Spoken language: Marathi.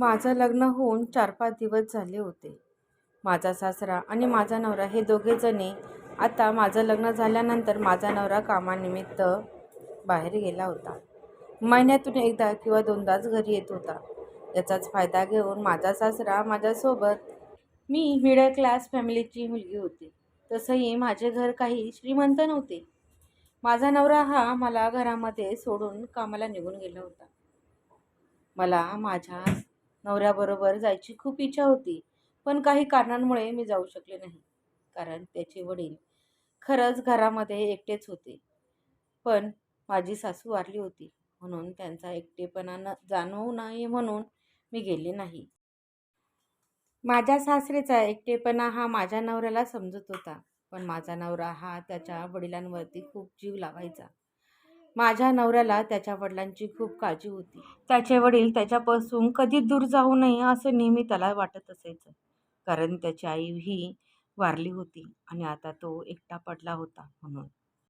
माझं लग्न होऊन चार पाच दिवस झाले होते. माझा सासरा आणि माझा नवरा हे दोघेजणी आता माझं लग्न झाल्यानंतर माझा नवरा कामानिमित्त बाहेर गेला होता. महिन्यातून एकदा किंवा दोनदाच घरी येत होता. याचाच फायदा घेऊन माझा सासरा माझ्यासोबत मी मिडल क्लास फॅमिलीची मुलगी होती. तसंही माझे घर काही श्रीमंत नव्हते. माझा नवरा हा मला घरामध्ये सोडून कामाला निघून गेला होता. मला माझ्या नवऱ्याबरोबर जायची खूप इच्छा होती पण काही कारणांमुळे मी जाऊ शकले नाही. कारण त्याचे वडील खरंच घरामध्ये एकटेच होते. पण माझी सासू वारली होती म्हणून त्यांचा एकटेपणा न जाणवू नये म्हणून मी गेले नाही. माझ्या सासरेचा एकटेपणा हा माझ्या नवऱ्याला समजत होता पण माझा नवरा हा त्याच्या वडिलांवरती खूप जीव लावायचा. माझ्या नवऱ्याला त्याच्या वडिलांची खूप काळजी होती. त्याचे वडील त्याच्यापासून कधी दूर जाऊ नये असं नेहमी त्याला वाटत असायचं. कारण त्याची आई ही वारली होती आणि आता तो एकटा पडला होता म्हणून.